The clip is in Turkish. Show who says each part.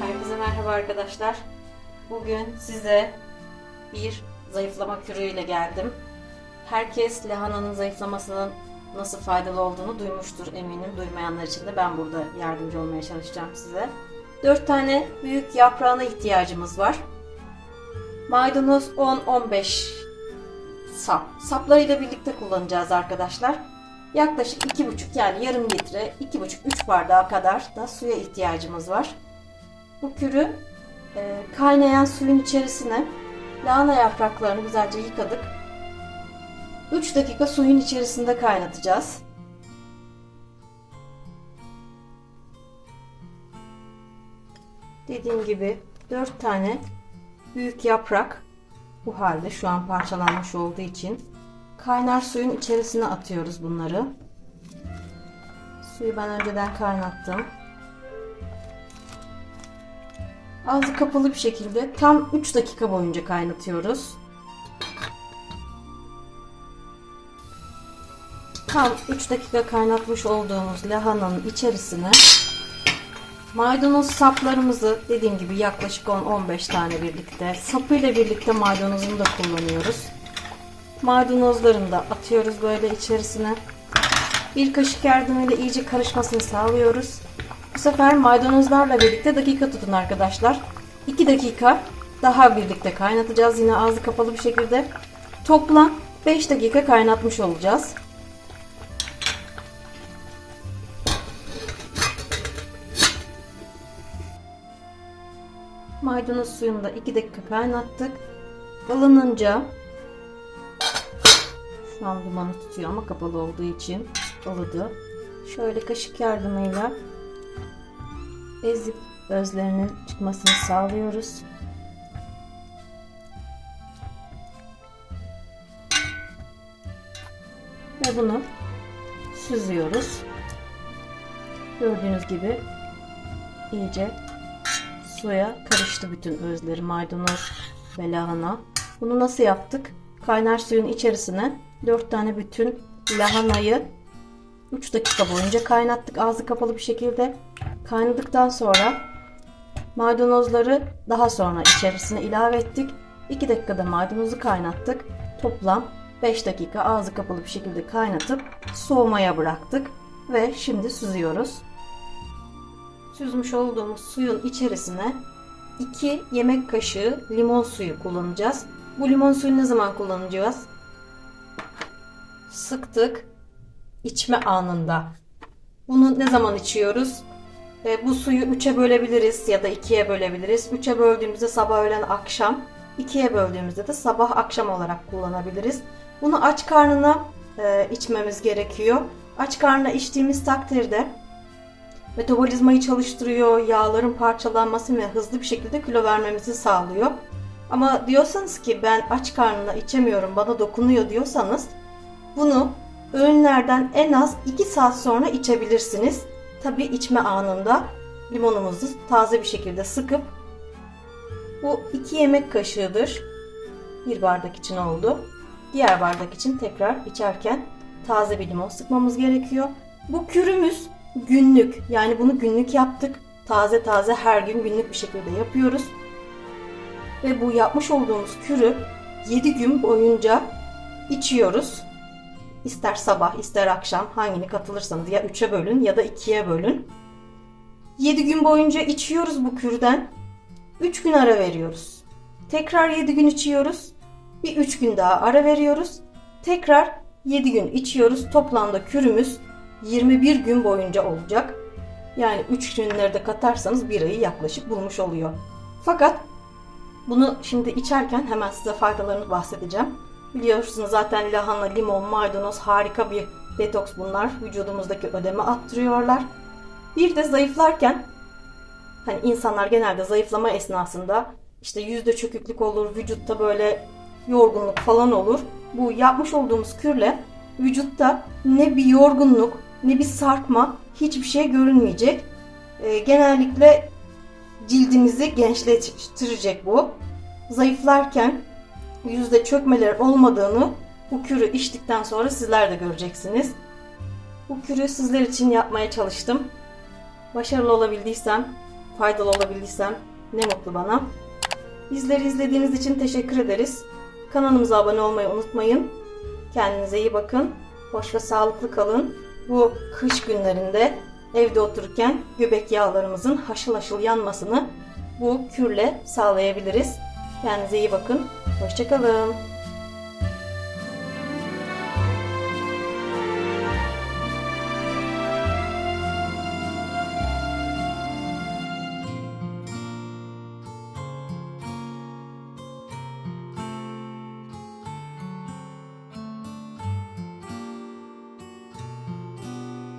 Speaker 1: Herkese merhaba arkadaşlar. Bugün size bir zayıflama kürüyle geldim. Herkes lahananın zayıflamasının nasıl faydalı olduğunu duymuştur eminim. Duymayanlar için de ben burada yardımcı olmaya çalışacağım size. 4 tane büyük yaprağına ihtiyacımız var. Maydanoz 10-15 sap. Saplarıyla birlikte kullanacağız arkadaşlar. Yaklaşık 2,5 yani yarım litre, 2,5-3 bardağı kadar da suya ihtiyacımız var. Bu kürü e, kaynayan suyun içerisine lahana yapraklarını güzelce yıkadık. 3 dakika suyun içerisinde kaynatacağız. Dediğim gibi 4 tane büyük yaprak bu halde şu an parçalanmış olduğu için kaynar suyun içerisine atıyoruz bunları. Suyu ben önceden kaynattım. Ağzı kapalı bir şekilde tam 3 dakika boyunca kaynatıyoruz. Tam 3 dakika kaynatmış olduğumuz lahananın içerisine maydanoz saplarımızı dediğim gibi yaklaşık 10-15 tane birlikte sapıyla birlikte maydanozunu da kullanıyoruz. Maydanozlarını da atıyoruz böyle içerisine. Bir kaşık yardımıyla iyice karışmasını sağlıyoruz. Bu sefer maydanozlarla birlikte dakika tutun arkadaşlar. 2 dakika daha birlikte kaynatacağız yine ağzı kapalı bir şekilde. Toplam 5 dakika kaynatmış olacağız. Maydanoz suyunu da 2 dakika kaynattık. Ilınınca şu an dumanı tutuyor ama kapalı olduğu için ılıdı. Şöyle kaşık yardımıyla ezip özlerinin çıkmasını sağlıyoruz. Ve bunu süzüyoruz. Gördüğünüz gibi iyice suya karıştı bütün özleri maydanoz ve lahana. Bunu nasıl yaptık? Kaynar suyun içerisine 4 tane bütün lahanayı 3 dakika boyunca kaynattık ağzı kapalı bir şekilde. Kaynadıktan sonra maydanozları daha sonra içerisine ilave ettik. 2 dakikada maydanozu kaynattık. Toplam 5 dakika ağzı kapalı bir şekilde kaynatıp soğumaya bıraktık ve şimdi süzüyoruz. Süzmüş olduğumuz suyun içerisine 2 yemek kaşığı limon suyu kullanacağız. Bu limon suyunu ne zaman kullanacağız? Sıktık içme anında. Bunu ne zaman içiyoruz? E, bu suyu 3'e bölebiliriz ya da 2'ye bölebiliriz. 3'e böldüğümüzde sabah öğlen akşam, 2'ye böldüğümüzde de sabah akşam olarak kullanabiliriz. Bunu aç karnına e, içmemiz gerekiyor. Aç karnına içtiğimiz takdirde metabolizmayı çalıştırıyor, yağların parçalanması ve hızlı bir şekilde kilo vermemizi sağlıyor. Ama diyorsanız ki ben aç karnına içemiyorum, bana dokunuyor diyorsanız bunu öğünlerden en az 2 saat sonra içebilirsiniz. Tabi içme anında limonumuzu taze bir şekilde sıkıp bu 2 yemek kaşığıdır. Bir bardak için oldu. Diğer bardak için tekrar içerken taze bir limon sıkmamız gerekiyor. Bu kürümüz günlük. Yani bunu günlük yaptık. Taze taze her gün günlük bir şekilde yapıyoruz. Ve bu yapmış olduğumuz kürü 7 gün boyunca içiyoruz. İster sabah ister akşam hangini katılırsanız ya 3'e bölün ya da 2'ye bölün. 7 gün boyunca içiyoruz bu kürden. 3 gün ara veriyoruz. Tekrar 7 gün içiyoruz. Bir 3 gün daha ara veriyoruz. Tekrar 7 gün içiyoruz. Toplamda kürümüz 21 gün boyunca olacak. Yani 3 günleri de katarsanız bir ayı yaklaşık bulmuş oluyor. Fakat bunu şimdi içerken hemen size faydalarını bahsedeceğim. Biliyorsunuz zaten lahana, limon, maydanoz harika bir detoks bunlar. Vücudumuzdaki ödemi attırıyorlar. Bir de zayıflarken hani insanlar genelde zayıflama esnasında işte yüzde çöküklük olur, vücutta böyle yorgunluk falan olur. Bu yapmış olduğumuz kürle vücutta ne bir yorgunluk ne bir sarkma hiçbir şey görünmeyecek. E, genellikle cildimizi gençleştirecek bu. Zayıflarken yüzde çökmeler olmadığını bu kürü içtikten sonra sizler de göreceksiniz. Bu kürü sizler için yapmaya çalıştım. Başarılı olabildiysem, faydalı olabildiysem ne mutlu bana. Bizleri izlediğiniz için teşekkür ederiz. Kanalımıza abone olmayı unutmayın. Kendinize iyi bakın. Hoş ve sağlıklı kalın. Bu kış günlerinde evde otururken göbek yağlarımızın haşıl haşıl yanmasını bu kürle sağlayabiliriz. Kendinize iyi bakın. Hoşçakalın.